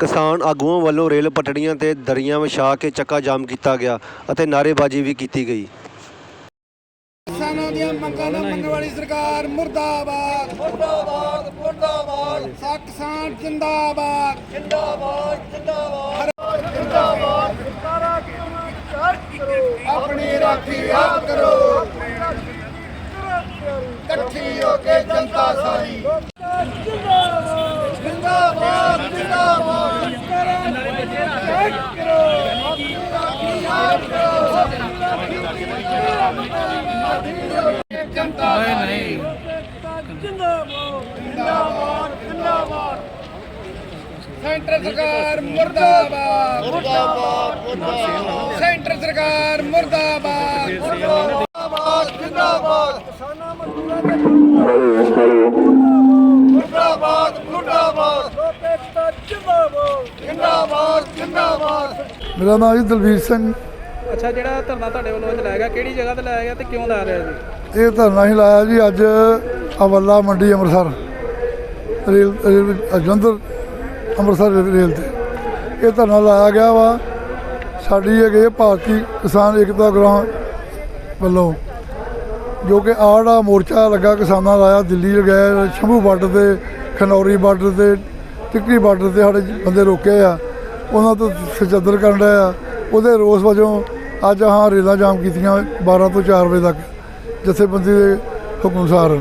ਕਿਸਾਨ ਆਗੂਆਂ ਵੱਲੋਂ ਰੇਲ ਪਟੜੀਆਂ ਤੇ ਦਰੀਆਂ ਵਿਛਾ ਕੇ ਚੱਕਾ ਜਾਮ ਕੀਤਾ ਗਿਆ ਅਤੇ ਨਾਅਰੇਬਾਜ਼ੀ ਵੀ ਕੀਤੀ ਗਈ। ਕਿਸਾਨਾਂ ਦੀਆਂ ਮੰਗਾਂ ਨਾ ਮੰਨਣ ਵਾਲੀ ਸਰਕਾਰ ਮੁਰਦਾਬਾਦ। ਮੁਰਦਾਬਾਦ ਮੁਰਦਾਬਾਦ। ਸਾ ਕਿਸਾਨ ਜਿੰਦਾਬਾਦ। ਜਿੰਦਾਬਾਦ ਜਿੰਦਾਬਾਦ। ਜਿੰਦਾਬਾਦ। ਸਰਕਾਰਾਂ ਕਿਉਂ ਆਪਣੀ ਰਾਖੀ ਆਪ ਕਰੋ। ਇਕੱਠੀ ਹੋ ਕੇ ਜਨਤਾ ਸਾਰੀ ਜਿੰਦਾਬਾਦ ਜਿੰਦਾਬਾਦ ਜਿੰਦਾਬਾਦ ਕਰੋ ਆਪਣੀ ਰਾਖੀ ਆਪ ਕਰੋ ਜਨਤਾ ਨਹੀਂ ਜਿੰਦਾਬਾਦ ਜਿੰਦਾਬਾਦ ਸੈਂਟਰ ਸਰਕਾਰ ਮੁਰਦਾਬਾਦ। ਮੁਰਦਾਬਾਦ ਸੈਂਟਰ ਸਰਕਾਰ ਮੁਰਦਾਬਾਦ। ਮੁਰਦਾਬਾਦ ਜਿੰਦਾਬਾਦ ਕਿਸਾਨਾਂ ਮਜ਼ਦੂਰਾਂ ਦੇ ਮੁਰਦਾਬਾਦ ਮੁਰਦਾਬਾਦ ਲੋਕੇਤਾ ਜਿੰਦਾਬਾਦ ਜਿੰਦਾਬਾਦ ਜਿੰਦਾਬਾਦ ਮੇਰਾ ਨਾਮ ਜੀ ਦਲਵੀਰ ਸਿੰਘ। ਅੱਛਾ ਜਿਹੜਾ ਧਰਨਾ ਤੁਹਾਡੇ ਵੱਲੋਂ ਅੱਜ ਲਾਇਆ ਗਿਆ ਕਿਹੜੀ ਜਗ੍ਹਾ ਤੇ ਲਾਇਆ ਗਿਆ ਤੇ ਕਿਉਂ ਲਾ ਰਿਹਾ ਜੀ? ਇਹ ਧਰਨਾ ਹੀ ਲਾਇਆ ਜੀ ਅੱਜ ਅਵੱਲਾ ਮੰਡੀ Amritsar. Rail rail Jalandhar Amritsar rail- rail ਤੇ। ਇਹ ਧਰਨਾ ਲਾਇਆ ਗਿਆ ਵਾ। ਸਾਡੀ ਹੈਗੇ ਭਾਰਤੀ ਕਿਸਾਨ ਏਕਤਾ ਗ੍ਰਾਮ ਵੱਲੋਂ। ਜੋ ਕਿ ਆੜਾ ਮੋਰਚਾ ਲੱਗਾ ਕਿਸਾਨਾਂ ਦਾ ਆਇਆ ਦਿੱਲੀ ਲਗਾਇਆ ਸ਼ੰਭੂ ਬਾਰਡਰ ਤੇ ਖਨੌਰੀ ਬਾਰਡਰ ਤੇ ਟਿੱਕਰੀ ਬਾਰਡਰ ਤੇ ਸਾਡੇ ਬੰਦੇ ਰੋਕੇ ਆ। ਉਹਨਾਂ ਤੋਂ ਸਜੱਦਰ ਕਰਨ ਡਿਆ ਉਹਦੇ ਰੋਸ ਵਜੋਂ ਅੱਜ ਹਾਂ ਰੇਲਾਂ ਜਾਮ ਕੀਤੀਆਂ 12 ਤੋਂ 4 ਵਜੇ ਤੱਕ, ਜਥੇਬੰਦੀ ਦੇ ਹੁਕਮ ਅਨੁਸਾਰ।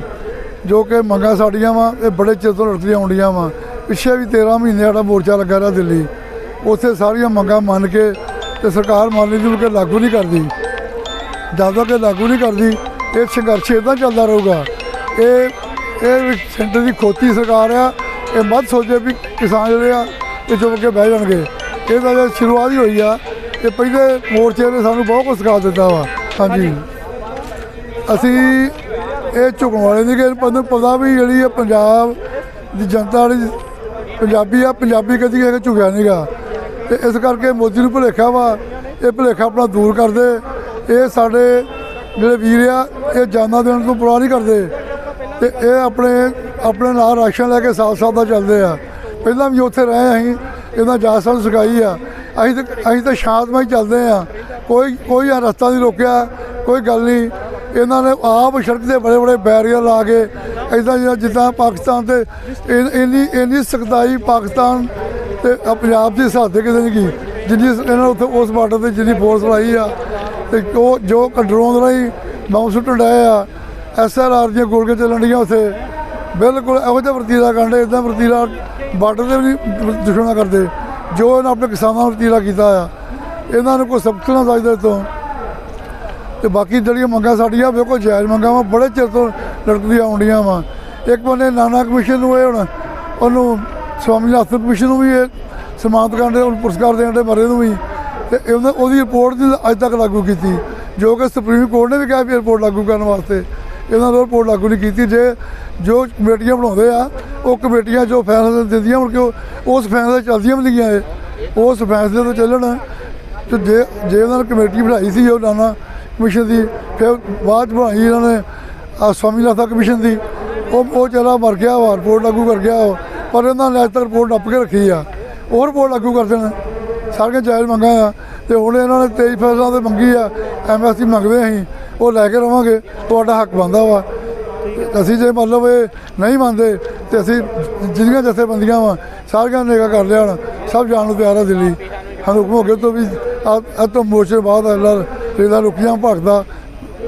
ਜੋ ਕਿ ਮੰਗਾਂ ਸਾਡੀਆਂ ਵਾ, ਇਹ ਬੜੇ ਚਿਰ ਤੋਂ ਲੜਦੀਆਂ ਆਉਂਦੀਆਂ ਵਾ। ਪਿੱਛੇ ਵੀ 13 ਮਹੀਨੇ ਸਾਡਾ ਮੋਰਚਾ ਲੱਗਾ ਰਿਹਾ ਦਿੱਲੀ। ਉੱਥੇ ਸਾਰੀਆਂ ਮੰਗਾਂ ਮੰਨ ਕੇ ਤੇ ਸਰਕਾਰ ਮੰਨ ਲਈ ਕਿ ਲਾਗੂ ਨਹੀਂ ਕਰਦੀ। ਜਦ ਕਿ ਲਾਗੂ ਨਹੀਂ ਕਰਦੀ, ਇਹ ਸੰਘਰਸ਼ ਇਦਾਂ ਚੱਲਦਾ ਰਹੂਗਾ। ਇਹ ਇਹ ਸੈਂਟਰ ਦੀ ਖੋਤੀ ਸਰਕਾਰ ਆ, ਇਹ ਮਤ ਸੋਚੇ ਵੀ ਕਿਸਾਨ ਜਿਹੜੇ ਆ, ਇਹ ਚੁੱਪ ਕੇ ਬਹਿ ਜਾਣਗੇ। ਇਹ ਤਾਂ ਜੇ ਸ਼ੁਰੂਆਤ ਹੀ ਹੋਈ ਆ ਇਹ ਪਹਿਲੇ ਮੋਰਚੇ ਨੇ ਸਾਨੂੰ ਬਹੁਤ ਕੁਝ ਸਿਖਾ ਦਿੱਤਾ ਵਾ। ਹਾਂਜੀ। ਅਸੀਂ ਇਹ ਝੁਕਣ ਵਾਲੇ ਨਹੀਂ ਕਿ ਸਾਨੂੰ ਪਤਾ ਵੀ ਜਿਹੜੀ ਆ ਪੰਜਾਬ ਦੀ ਜਨਤਾ ਜਿਹੜੀ ਪੰਜਾਬੀ ਆ, ਪੰਜਾਬੀ ਕਦੀ ਕਿਸੇ ਝੁਕਿਆ ਨਹੀਂਗਾ ਤੇ ਇਸ ਕਰਕੇ ਮੋਦੀ ਨੂੰ ਭੁਲੇਖਾ ਵਾ, ਇਹ ਭੁਲੇਖਾ ਆਪਣਾ ਦੂਰ ਕਰਦੇ ਇਹ ਸਾਡੇ ਜਿਹੜੇ ਵੀਰ ਆ, ਇਹ ਜਾਨਾਂ ਦੇਣ ਤੋਂ ਪਰਵਾਹ ਨਹੀਂ ਕਰਦੇ। ਤੇ ਇਹ ਆਪਣੇ ਆਪਣੇ ਨਾਲ ਰਾਸ਼ਨ ਲੈ ਕੇ ਸਾਥ ਸਾਥ ਦਾ ਚੱਲਦੇ ਆ। ਪਹਿਲਾਂ ਵੀ ਉੱਥੇ ਰਹੇ ਅਸੀਂ ਇਹਨਾਂ ਜਾਤ ਸਾਨੂੰ ਸਿਖਾਈ ਆ। ਅਸੀਂ ਤਾਂ ਅਸੀਂ ਤਾਂ ਸ਼ਾਂਤਮਈ ਚੱਲਦੇ ਆ। ਕੋਈ ਕੋਈ ਆ ਰਸਤਾ ਨਹੀਂ ਰੋਕਿਆ, ਕੋਈ ਗੱਲ ਨਹੀਂ। ਇਹਨਾਂ ਨੇ ਆਪ ਸੜਕ ਦੇ ਬੜੇ ਬੜੇ ਬੈਰੀਅਰ ਲਾ ਕੇ ਇਦਾਂ ਜਿੱਦਾਂ ਜਿੱਦਾਂ ਪਾਕਿਸਤਾਨ ਤੇ ਇੰਨੀ ਇੰਨੀ ਸਖਤਾਈ ਪਾਕਿਸਤਾਨ ਤੇ ਪੰਜਾਬ ਦੀ ਸਰਹੱਦ ਤੇ ਕਿਤੇ ਨਹੀਂ ਗਈ। ਜਿੰਨੀ ਇਹਨਾਂ ਉੱਥੇ ਉਸ ਬਾਰਡਰ ਤੇ ਜਿੰਨੀ ਫੋਰਸ ਲਾਈ ਆ ਤੇ ਉਹ ਜੋ ਕੰਟਰੋਲ ਰਾਹੀਂ ਬੰਬ ਸੁੱਟਣ ਡਏ ਆ ਐਸਆਰਆਰ ਦੀਆਂ ਗੋਲੀਆਂ ਚੱਲਣ ਡੀਆਂ ਉੱਥੇ। ਬਿਲਕੁਲ ਇਹੋ ਜਿਹਾ ਵਰਤੀਰਾ ਕਰਦੇ ਇਦਾਂ ਵਰਤੀਰਾ ਬਾਰਡਰ ਤੇ ਵੀ ਨਹੀਂ ਦੁਸ਼ਮਣਾ ਕਰਦੇ, ਜੋ ਇਹਨਾਂ ਆਪਣੇ ਕਿਸਾਨਾਂ ਨੂੰ ਵਰਤੀਰਾ ਕੀਤਾ ਆ। ਇਹਨਾਂ ਨੂੰ ਕੋਈ ਸਬਕ ਨਾ ਚਾਹੀਦਾ ਇਸ ਤੋਂ ਤੇ ਬਾਕੀ ਜਿਹੜੀਆਂ ਮੰਗਾਂ ਸਾਡੀਆਂ ਬਿਲਕੁਲ ਜਾਇਜ਼ ਮੰਗਾਂ ਵਾ, ਬੜੇ ਚਿਰ ਤੋਂ ਲੜਕਦੀਆਂ ਆਉਂਦੀਆਂ ਵਾ। ਇੱਕ ਬੰਨੇ ਨਾਨਾ ਕਮਿਸ਼ਨ ਨੂੰ ਇਹ ਹੁਣ, ਉਹਨੂੰ ਸਵਾਮੀਨਾਥਨ ਕਮਿਸ਼ਨ ਨੂੰ ਵੀ ਇਹ ਸਮਾਨਤ ਕਰਨ ਦੇ, ਉਹਨੂੰ ਪੁਰਸਕਾਰ ਦੇਣ ਦੇ ਮਰੇ ਨੂੰ ਵੀ। ਤੇ ਉਹਨਾਂ ਉਹਦੀ ਰਿਪੋਰਟ ਦੀ ਅੱਜ ਤੱਕ ਲਾਗੂ ਕੀਤੀ। ਜੋ ਕਿ ਸੁਪਰੀਮ ਕੋਰਟ ਨੇ ਵੀ ਕਿਹਾ ਵੀ ਰਿਪੋਰਟ ਲਾਗੂ ਕਰਨ ਵਾਸਤੇ। ਇਹਨਾਂ ਨੂੰ ਰਿਪੋਰਟ ਲਾਗੂ ਨਹੀਂ ਕੀਤੀ ਜੇ ਜੋ ਕਮੇਟੀਆਂ ਬਣਾਉਂਦੇ ਆ, ਉਹ ਕਮੇਟੀਆਂ ਜੋ ਫੈਸਲੇ ਦਿੰਦੀਆਂ ਮੁੜ ਕਿ ਉਹ- ਉਸ ਫੈਸਲੇ ਚੱਲਦੀਆਂ ਵੀ ਨਹੀਂ ਇਹ। ਉਸ ਫੈਸਲੇ ਤੋਂ ਚੱਲਣ ਤੇ ਜੇ ਜੇ ਉਹਨਾਂ ਨੇ ਕਮੇਟੀ ਬਣਾਈ ਸੀ ਉਹ ਨਾਨਾ ਕਮਿਸ਼ਨ ਦੀ, ਫਿਰ ਬਾਅਦ 'ਚ ਬਣਾਈ ਇਹਨਾਂ ਨੇ, ਆ ਸਵਾਮੀਨਾਥਨ ਕਮਿਸ਼ਨ ਦੀ। ਉਹ ਉਹ ਚਲਾ ਮਰ ਗਿਆ ਵਾ, ਰਿਪੋਰਟ ਲਾਗੂ ਕਰ ਗਿਆ ਉਹ। ਪਰ ਇਹਨਾਂ ਨੇ ਅੱਜ ਤੱਕ ਰਿਪੋਰਟ ਨੱਪ ਕੇ ਰੱਖੀ ਆ। ਉਹ ਰਿਪੋਰਟ ਲਾਗੂ ਕਰ ਦੇਣ। ਸਾਰੀਆਂ ਜਾਇਜ਼ ਮੰਗਾਂ ਆ। ਤੇ ਹੁਣ ਇਹਨਾਂ ਨੇ 23 ਫੈਸਲਾ ਤੇ ਮੰਗੀ ਆ ਐਮਐਸਸੀ ਮੰਗਦੇ ਅਸੀਂ। ਉਹ ਲੈ ਕੇ ਰਵਾਂਗੇ, ਤੁਹਾਡਾ ਹੱਕ ਬਣਦਾ ਵਾ। ਅਸੀਂ ਜੇ ਮਤਲਬ ਇਹ ਨਹੀਂ ਮੰਨਦੇ, ਤੇ ਅਸੀਂ ਜਿੰਨੀਆਂ ਜਥੇਬੰਦੀਆਂ ਵਾ, ਸਾਰੀਆਂ ਨੇਗਾ ਕਰ ਲਿਆਣ ਸਭ ਜਾਣ ਨੂੰ ਤਿਆਰ ਆ ਦਿੱਲੀ। ਸਾਨੂੰ ਹੁਕਮ ਹੋ ਗਿਆ ਤੋਂ ਵੀ ਆ ਤੋਂ ਮੋਰਚੇ ਬਾਅਦ ਅੱਲਾ ਰੇਲਾ ਰੁਕੀਆਂ ਭਗਦਾ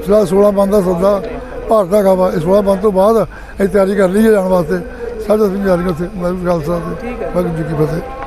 ਸਲਾ 16 ਬੰਦ ਦਾ ਸੱਦਾ ਭਾਰਤ ਦਾ ਵਾ ਇਸ 16 ਬੰਦ ਤੋਂ ਬਾਅਦ ਇਹ ਤਿਆਰੀ ਕਰ ਲਈਏ ਜਾਣ ਵਾਸਤੇ। ਸਾਡੇ ਅਸੀਂ ਤਿਆਰੀ ਉੱਥੇ। ਮੈਂ ਗੱਲ ਸਾਹਿਬ ਵਾਹਿਗੁਰੂ ਜੀ ਕੀ ਫਤਿਹ।